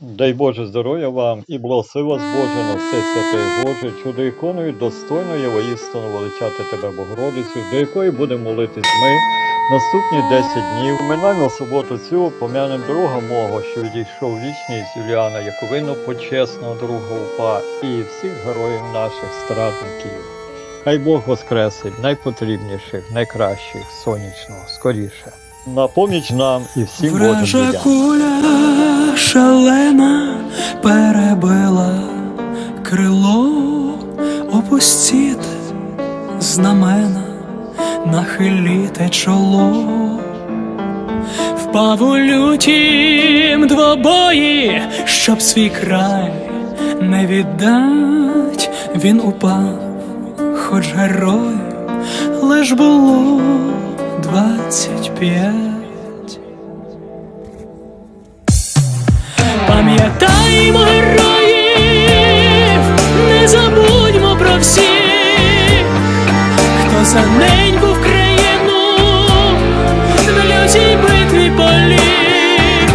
Дай Боже здоров'я вам і благослови вас Боже на все святе Боже, чудо іконою достойно є воістину величати Тебе Богородицю, до якої будемо молитись ми наступні 10 днів. Минаємо суботу цю помянем друга мого, що відійшов вічність Юліана Яковину, почесного друга УПА і всіх героїв наших страдників. Хай Бог воскресить найпотрібніших, найкращих, сонячного, скоріше. На поміч нам і всім Божим людям. Шалена перебила крило, опустіте знамена, нахиліте чоло. Впав у лютім двобої, щоб свій край не віддать, він упав, хоч герой, лиш було двадцять п'ять. Пам'ятаємо героїв, не забудьмо про всіх, хто за неньку в країну на лютій битві поліг.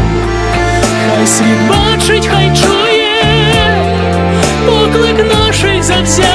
Хай світ бачить, хай чує, поклик наших завзят,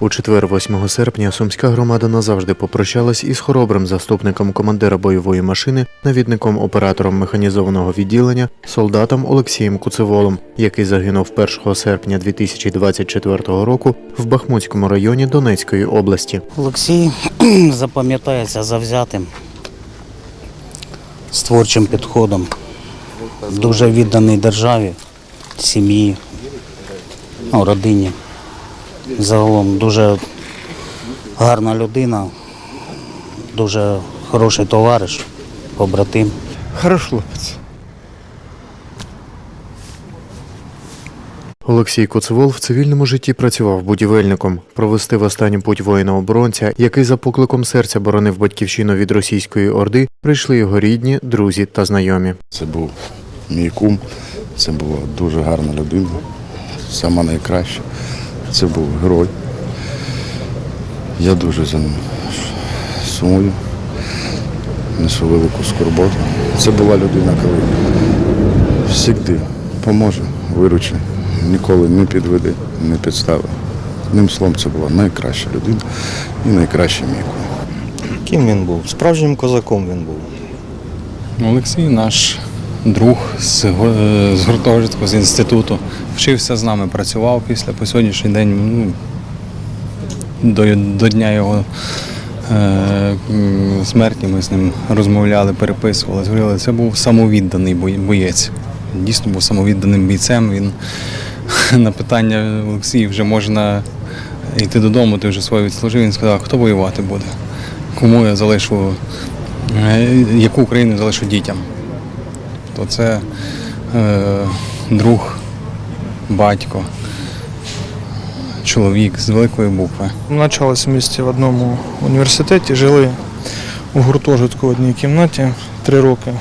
У четвер, 8 серпня, сумська громада назавжди попрощалась із хоробрим заступником командира бойової машини, навідником оператором механізованого відділення, солдатом Олексієм Куцеволом, який загинув 1 серпня 2024 року в Бахмутському районі Донецької області. Олексій запам'ятається завзятим, з творчим підходом, дуже відданий державі, сім'ї, ну, родині. Загалом дуже гарна людина, дуже хороший товариш, побратим. Хорош хлопець. Олексій Куцевол в цивільному житті працював будівельником. Провести в останню путь воїна-оборонця, який за покликом серця боронив батьківщину від російської орди, прийшли його рідні, друзі та знайомі. Це був мій кум, це була дуже гарна людина, сама найкраща. Це був герой. Я дуже за ним сумую, несу велику скорботу. Це була людина, коли завжди поможе, виручи, ніколи не підведе, не підстави. Одним словом, це була найкраща людина і найкращий мій кум. Ким він був? Справжнім козаком він був. Олексій наш друг з, з гуртожитку, з інституту. Вчився з нами, працював після по сьогоднішній день. Ну, до, до дня його е, смерті ми з ним розмовляли, переписували, говорили. Це був самовідданий боєць. Дійсно був самовідданим бійцем. Він на питання Олексій, вже можна йти додому, ти вже своє відслужив. Він сказав, хто воювати буде, кому я залишу, е, яку Україну залишу дітям. То це е, друг, батько, чоловік з великої букви. Навчались вместе в одному університеті, жили у гуртожитку в одній кімнаті три роки.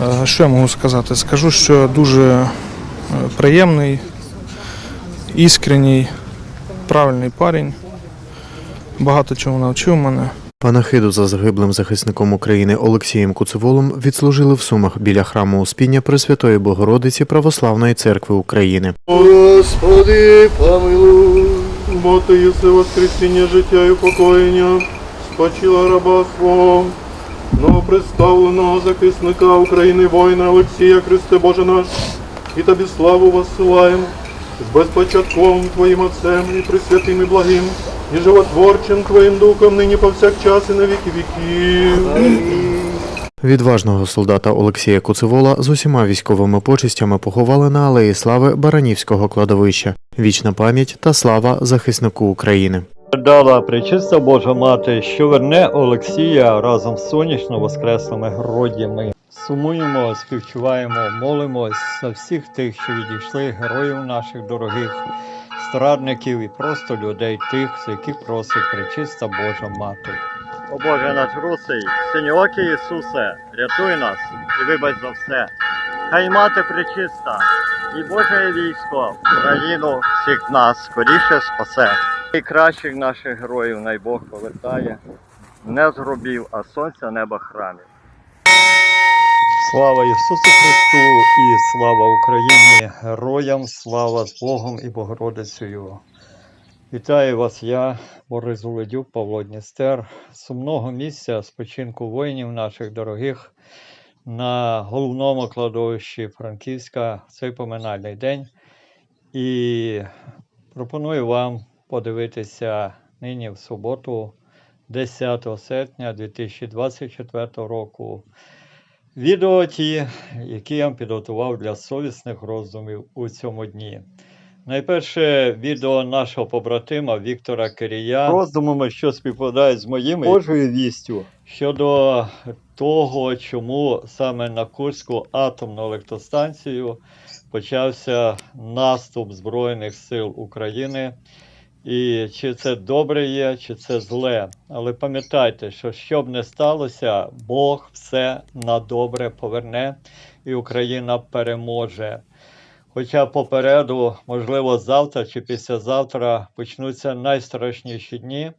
Е, Що я можу сказати? Скажу, що дуже е, приємний, іскренній, правильний парень. Багато чого навчив мене. Панахиду за загиблим захисником України Олексієм Куцеволом відслужили в Сумах біля храму Успіння Пресвятої Богородиці Православної церкви України. Господи, помилуй, бо ти єси воскресіння життя і упокоєння, спочила раба свого, новоприставленого захисника України воїна Олексія Христе Боже наш, і тобі славу воссилаємо, з безпочатковим Твоїм Отцем і Пресвятим і благим, і животворчим Твоїм Духом, нині повсякчас і на віки віків. Відважного солдата Олексія Куцевола з усіма військовими почестями поховали на Алеї Слави Баранівського кладовища. Вічна пам'ять та слава захиснику України. Дала пречиста Божа Мати, що верне Олексія разом з сонячно воскреслими гродями. Сумуємо, співчуваємо, молимось за всіх тих, що відійшли, героїв наших дорогих, страдників і просто людей тих, яких просить пречиста Божа Мати. О Боже наш русий, синьоокий Ісусе, рятуй нас і вибач за все. Хай мати пречиста і Боже військо, країну всіх нас скоріше спасе. Найкращих наших героїв най Бог повертає, не з гробів, а сонця неба храмів. Слава Ісусу Христу і слава Україні, героям, слава з Богом і Богородицею. Вітаю вас, я, Борис Зуледюк, Павло Дністер, сумного місця спочинку воїнів наших дорогих на головному кладовищі Франківська в цей поминальний день. І пропоную вам подивитися нині в суботу, 10 серпня 2024 року. Відео ті, які я підготував для совісних роздумів у цьому дні. Найперше відео нашого побратима Віктора Кирія роздумами, що співпадають з моїми Божою вістю щодо того, чому саме на Курську атомну електростанцію почався наступ Збройних сил України. І чи це добре є, чи це зле. Але пам'ятайте, що що б не сталося, Бог все на добре поверне, і Україна переможе. Хоча попереду, можливо, завтра чи післязавтра почнуться найстрашніші дні,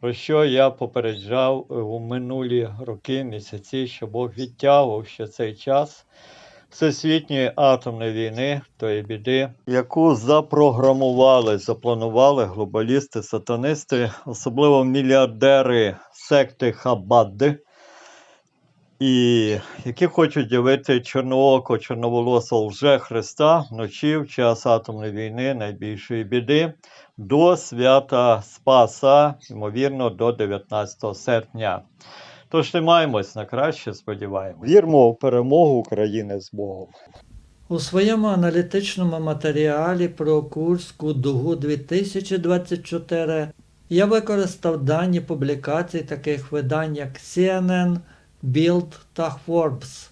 про що я попереджав у минулі роки, місяці, що Бог відтягував ще цей час всесвітньої атомної війни, тої біди, яку запрограмували, запланували глобалісти, сатанисти, особливо мільярдери секти Хабад, і які хочуть явити чорнооко, чорноволосого лже Христа вночі в час атомної війни, найбільшої біди, до свята Спаса, ймовірно, до 19 серпня. Тож тримаємось на краще, сподіваємось. Вірмо в перемогу України з Богом. У своєму аналітичному матеріалі про Курську дугу 2024 я використав дані публікацій таких видань, як CNN, Bild та Forbes,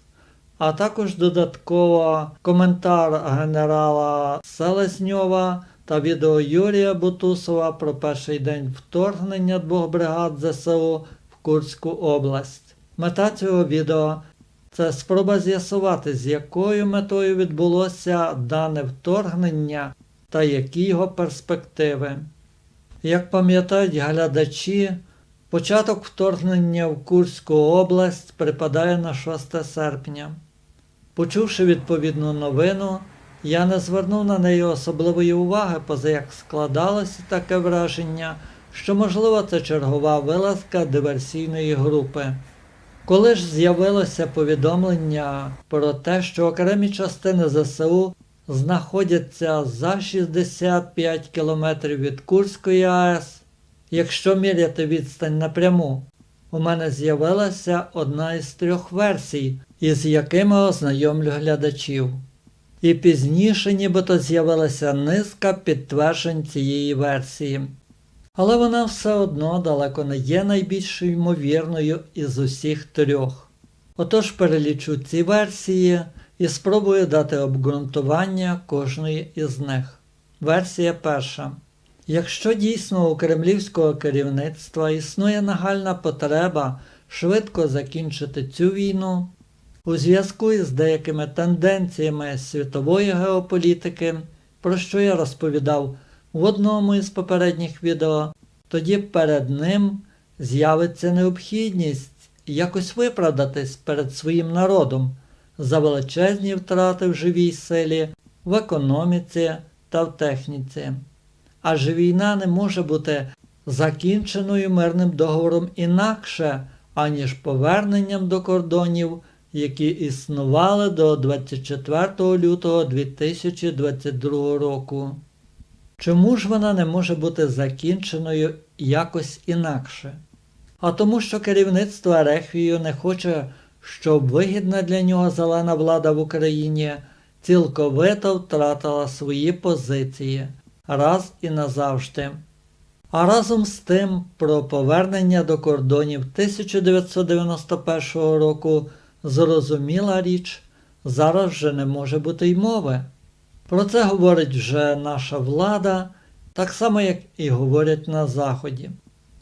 а також додатково коментар генерала Селесньова та відео Юрія Бутусова про перший день вторгнення двох бригад ЗСУ Курську область. Мета цього відео це спроба з'ясувати, з якою метою відбулося дане вторгнення та які його перспективи. Як пам'ятають глядачі, початок вторгнення в Курську область припадає на 6 серпня. Почувши відповідну новину, я не звернув на неї особливої уваги, поза як складалося таке враження, що, можливо, це чергова вилазка диверсійної групи. Коли ж з'явилося повідомлення про те, що окремі частини ЗСУ знаходяться за 65 кілометрів від Курської АЕС, якщо міряти відстань напряму, у мене з'явилася одна із трьох версій, із якими ознайомлю глядачів. І пізніше нібито з'явилася низка підтверджень цієї версії. Але вона все одно далеко не є найбільш ймовірною із усіх трьох. Отож перелічу ці версії і спробую дати обґрунтування кожної із них. Версія перша. Якщо дійсно у кремлівського керівництва існує нагальна потреба швидко закінчити цю війну, у зв'язку із деякими тенденціями світової геополітики, про що я розповідав в одному із попередніх відео, тоді перед ним з'явиться необхідність якось виправдатись перед своїм народом за величезні втрати в живій силі, в економіці та в техніці. Адже війна не може бути закінченою мирним договором інакше, аніж поверненням до кордонів, які існували до 24 лютого 2022 року. Чому ж вона не може бути закінченою якось інакше? А тому, що керівництво Ерехвію не хоче, щоб вигідна для нього зелена влада в Україні цілковито втратила свої позиції раз і назавжди. А разом з тим про повернення до кордонів 1991 року зрозуміла річ, зараз вже не може бути й мови. Про це говорить вже наша влада, так само як і говорять на Заході.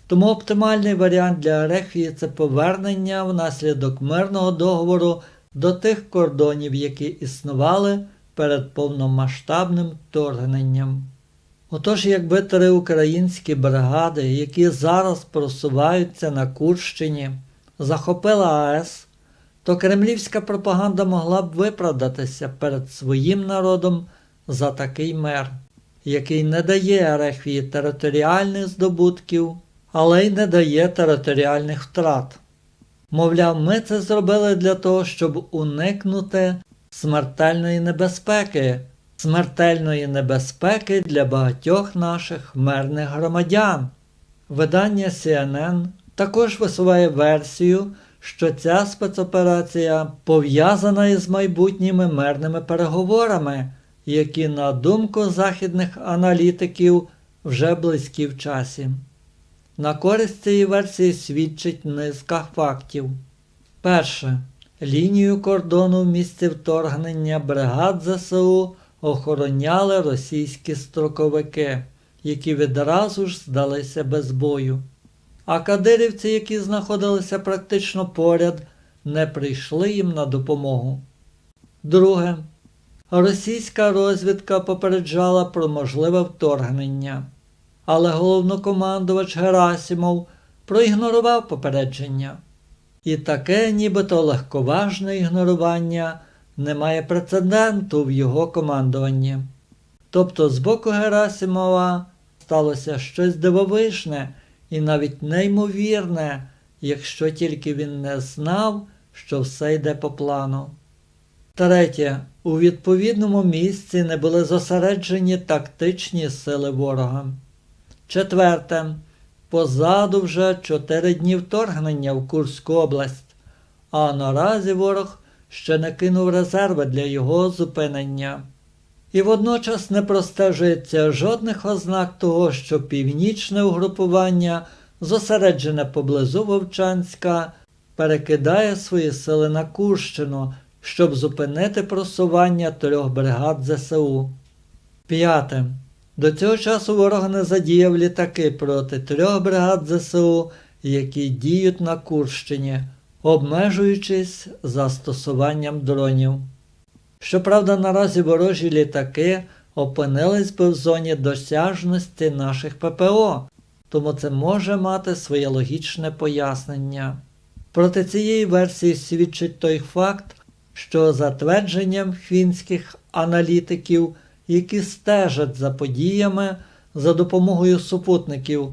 Тому оптимальний варіант для Ерехвії це повернення внаслідок мирного договору до тих кордонів, які існували перед повномасштабним вторгненням. Отож, якби три українські бригади, які зараз просуваються на Курщині, захопила АЕС, то кремлівська пропаганда могла б виправдатися перед своїм народом за такий мер, який не дає Ерехвії територіальних здобутків, але й не дає територіальних втрат. Мовляв, ми це зробили для того, щоб уникнути смертельної небезпеки, смертельної небезпеки для багатьох наших мирних громадян. Видання CNN також висуває версію, що ця спецоперація пов'язана із майбутніми мирними переговорами, які, на думку західних аналітиків, вже близькі в часі. На користь цієї версії свідчить низка фактів. Перше. Лінію кордону в місці вторгнення бригад ЗСУ охороняли російські строковики, які відразу ж здалися без бою. А кадирівці, які знаходилися практично поряд, не прийшли їм на допомогу. Друге. Російська розвідка попереджала про можливе вторгнення, але головнокомандувач Герасімов проігнорував попередження. І таке нібито легковажне ігнорування не має прецеденту в його командуванні. Тобто з боку Герасимова сталося щось дивовижне і навіть неймовірне, якщо тільки він не знав, що все йде по плану. Третє. У відповідному місці не були зосереджені тактичні сили ворога. Четверте. Позаду вже чотири дні вторгнення в Курську область, а наразі ворог ще не кинув резерви для його зупинення. І водночас не простежується жодних ознак того, що північне угрупування, зосереджене поблизу Вовчанська, перекидає свої сили на Курщину, щоб зупинити просування трьох бригад ЗСУ. П'яте. До цього часу ворог не задіяв літаки проти трьох бригад ЗСУ, які діють на Курщині, обмежуючись застосуванням дронів. Щоправда, наразі ворожі літаки опинились би в зоні досяжності наших ППО, тому це може мати своє логічне пояснення. Проти цієї версії свідчить той факт, що за твердженням фінських аналітиків, які стежать за подіями за допомогою супутників,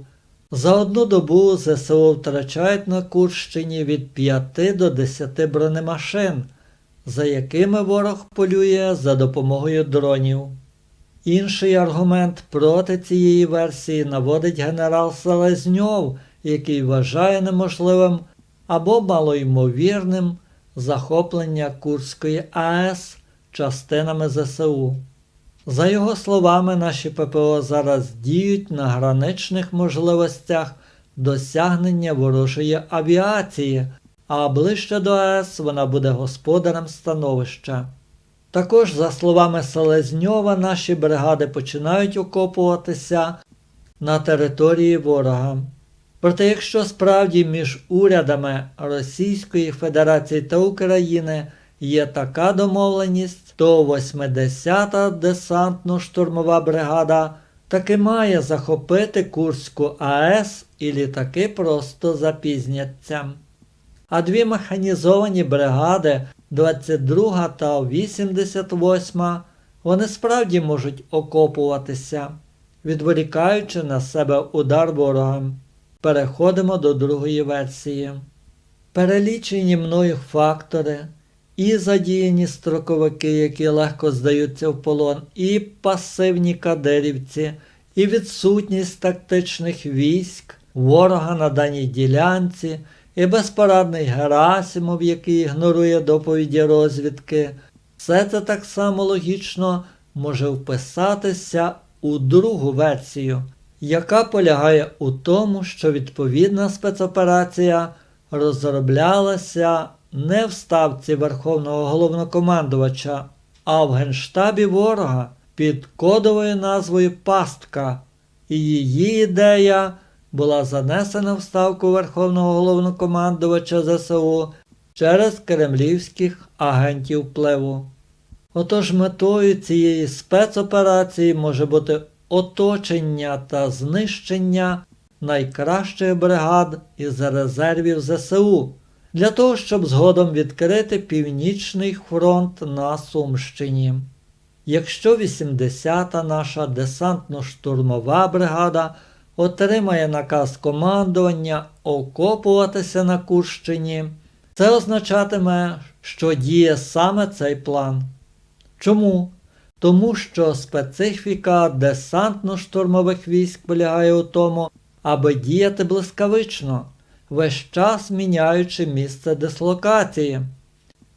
за одну добу ЗСУ втрачають на Курщині від 5 до 10 бронемашин, за якими ворог полює за допомогою дронів. Інший аргумент проти цієї версії наводить генерал Селезньов, який вважає неможливим або малоймовірним захоплення Курської АЕС частинами ЗСУ. За його словами, наші ППО зараз діють на граничних можливостях досягнення ворожої авіації, а ближче до АЕС вона буде господарем становища. Також, за словами Селезньова, наші бригади починають окопуватися на території ворога. Проте, якщо справді між урядами Російської Федерації та України є така домовленість, то 80-та десантно-штурмова бригада таки має захопити Курську АЕС і літаки просто запізняться. А дві механізовані бригади 22 та 88 вони справді можуть окопуватися, відволікаючи на себе удар ворога. Переходимо до другої версії. Перелічені мною фактори і задіяні строковики, які легко здаються в полон, і пасивні кадирівці, і відсутність тактичних військ ворога на даній ділянці, і безпорадний Герасимов, який ігнорує доповіді розвідки, все це так само логічно може вписатися у другу версію, яка полягає у тому, що відповідна спецоперація розроблялася не в ставці Верховного головнокомандувача, а в генштабі ворога під кодовою назвою Пастка, і її ідея була занесена в ставку Верховного головнокомандувача ЗСУ через кремлівських агентів впливу. Отож метою цієї спецоперації може бути оточення та знищення найкращих бригад із резервів ЗСУ для того, щоб згодом відкрити північний фронт на Сумщині. Якщо 80-та наша десантно-штурмова бригада отримає наказ командування окопуватися на Курщині, це означатиме, що діє саме цей план. Чому? Тому що специфіка десантно-штурмових військ полягає у тому, аби діяти блискавично, весь час міняючи місце дислокації.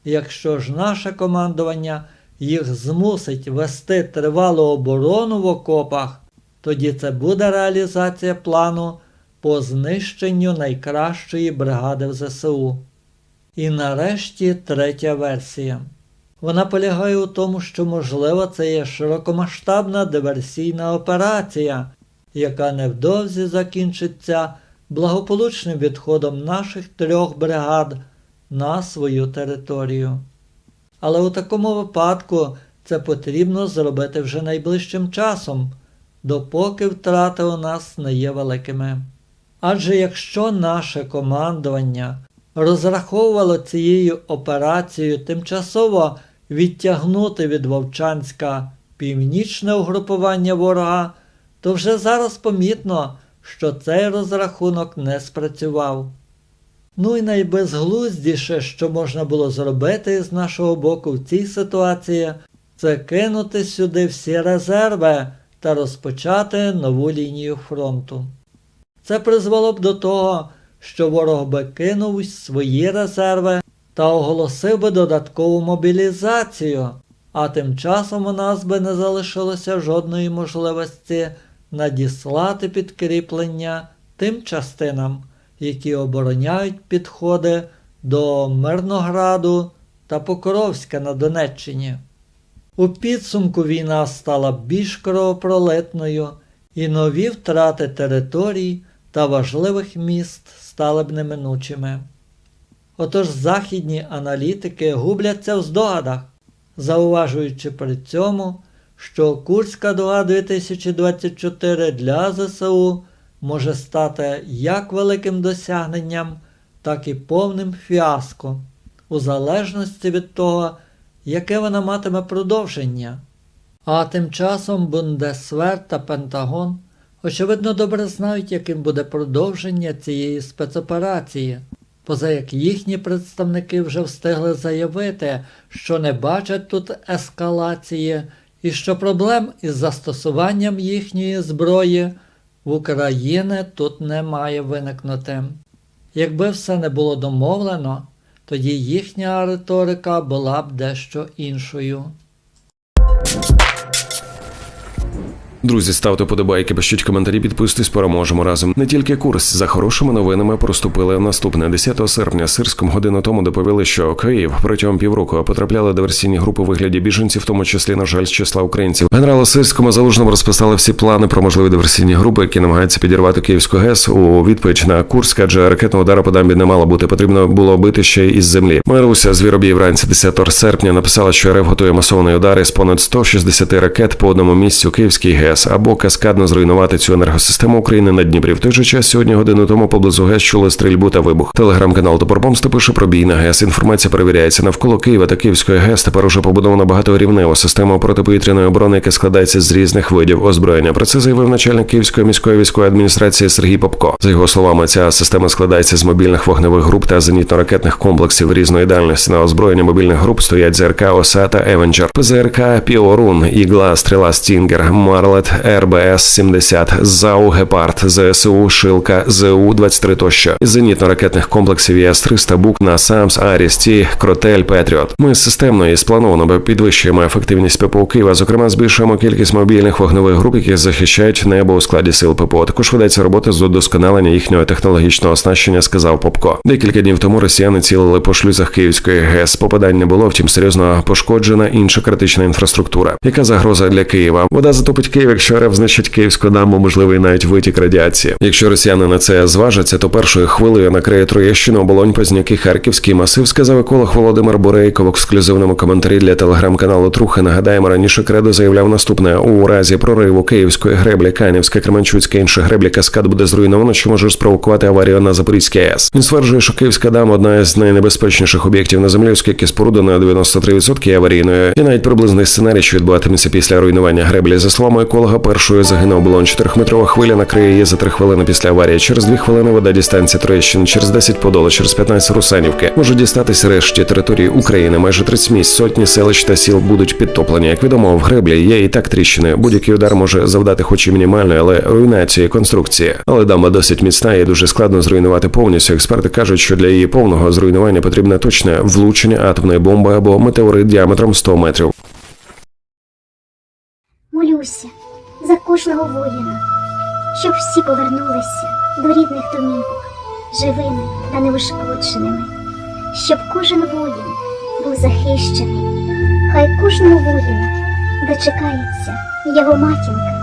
Якщо ж наше командування їх змусить вести тривалу оборону в окопах, тоді це буде реалізація плану по знищенню найкращої бригади в ЗСУ. І нарешті третя версія. Вона полягає у тому, що, можливо, це є широкомасштабна диверсійна операція, яка невдовзі закінчиться благополучним відходом наших трьох бригад на свою територію. Але у такому випадку це потрібно зробити вже найближчим часом, допоки втрати у нас не є великими. Адже якщо наше командування розраховувало цією операцією тимчасово відтягнути від Вовчанська північне угрупування ворога, то вже зараз помітно, що цей розрахунок не спрацював. Ну і найбезглуздіше, що можна було зробити з нашого боку в цій ситуації, це кинути сюди всі резерви та розпочати нову лінію фронту. Це призвело б до того, що ворог би кинув свої резерви та оголосив би додаткову мобілізацію, а тим часом у нас би не залишилося жодної можливості надіслати підкріплення тим частинам, які обороняють підходи до Мирнограду та Покровська на Донеччині. У підсумку війна стала більш кровопролитною, і нові втрати територій та важливих міст стали б неминучими. Отож західні аналітики губляться в здогадах, зауважуючи при цьому, що Курська дуга 2024 для ЗСУ може стати як великим досягненням, так і повним фіаско, у залежності від того, яке вона матиме продовження. А тим часом Бундесвер та Пентагон очевидно добре знають, яким буде продовження цієї спецоперації, поза як їхні представники вже встигли заявити, що не бачать тут ескалації і що проблем із застосуванням їхньої зброї в Україні тут не має виникнути. Якби все не було домовлено, тоді їхня риторика була б дещо іншою. Друзі, ставте подобайки, пишіть коментарі, підписуйтесь, переможемо разом. Не тільки курс за хорошими новинами проступили наступне 10 серпня. Сирськом годину тому доповіли, що Київ протягом півроку потрапляли диверсійні групи у вигляді біженців, в тому числі, на жаль, з числа українців. Генералу Сирському залужному розписали всі плани про можливі диверсійні групи, які намагаються підірвати Київську ГЕС у відповідь на Курськ, адже ракетного удара по дамбі не мало бути. Потрібно було бити ще й із землі. Маруся Звіробій вранці 10 серпня написала, що РФ готує масований удар із понад 160 ракет по одному місцю Київській ГЕС або каскадно зруйнувати цю енергосистему України на Дніпрі. В той же час сьогодні годину тому поблизу ГЕС чули стрільбу та вибух. Телеграм-канал Топорбомста пише про бій на ГЕС. Інформація перевіряється навколо Києва та Київської ГЕС. Тепер уже побудована багаторівнева система протиповітряної оборони, яка складається з різних видів озброєння. Про це заявив начальник Київської міської військової адміністрації Сергій Попко. За його словами, ця система складається з мобільних вогневих груп та зенітно-ракетних комплексів різної дальності. На озброєння мобільних груп стоять ЗРК ОСА та Евенджер, ПЗРК Піорун, Ігла, Стріла Стінгер, Марлет Шахет, РБС-70, ЗАУ Гепард, ЗСУ Шилка, ЗУ-23 тощо, зенітно-ракетних комплексів ЄС-300, БУК, НАСАМС, Аріс, Ті, Кротель, Петріот. Ми системно і сплановано підвищуємо ефективність ППО Києва, зокрема збільшуємо кількість мобільних вогневих груп, які захищають небо у складі сил ППО. Також ведеться робота з удосконалення їхнього технологічного оснащення, сказав Попко. Декілька днів тому росіяни цілили по шлюзах Київської ГЕС. Попадань не було, втім серйозно пошкоджена інша критична інфраструктура. Яка загроза для Києва? Вода затопить Київ, якщо РФ знищить київську дамбу, можливий навіть витік радіації. Якщо росіяни на це зважаться, то першою хвилею накриє Троєщину, оболонь, Позняки, Харківський масив, сказав еколог Володимир Борейко в ексклюзивному коментарі для телеграм-каналу Трухи. Нагадаємо, раніше Кредо заявляв наступне: у разі прориву Київської греблі, Канівська, Кременчуцька, інші греблі каскад буде зруйновано, що може спровокувати аварію на Запорізькій АЕС. Він стверджує, що Київська дама одна з найнебезпечніших об'єктів на землі, оскільки споруда на 93% є аварійною. І навіть приблизний сценарій, що відбуватиметься після руйнування греблі. За словами еколога, першою загинув оболонь 4-метрова хвиля накриє її за 3 хвилини після аварії. Через 2 хвилини вода дістанеться Троєщини, через 10 Подола, через 15 Русанівки. Може дістатись решті території України. Майже 30 місць, сотні селищ та сіл будуть підтоплені. Як відомо, в греблі є і так тріщини. Будь-який удар може завдати, хоч і мінімальної, але руйнації конструкції. Але дамба досить міцна і дуже складно зруйнувати повністю. Експерти кажуть, що для її повного зруйнування потрібне точне влучення атомної бомби або метеорит діаметром 100 метрів. Молюся за кожного воїна, щоб всі повернулися до рідних домівок, живими та неушкодженими, щоб кожен воїн був захищений, хай кожного воїна дочекається його матінка.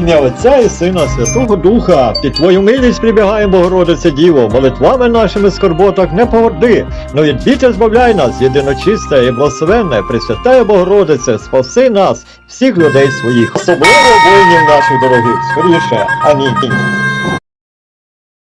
Ім'я Отця і Сина Святого Духа, під Твою милість прибігає, Богородице Діво, молитвами нашими скорботок не погорди, но від біття збавляй нас, єдиночисте і благословенне, Пресвятає Богородице, спаси нас, всіх людей своїх, особливо воїнів наших дорогих, скоріше, амінь.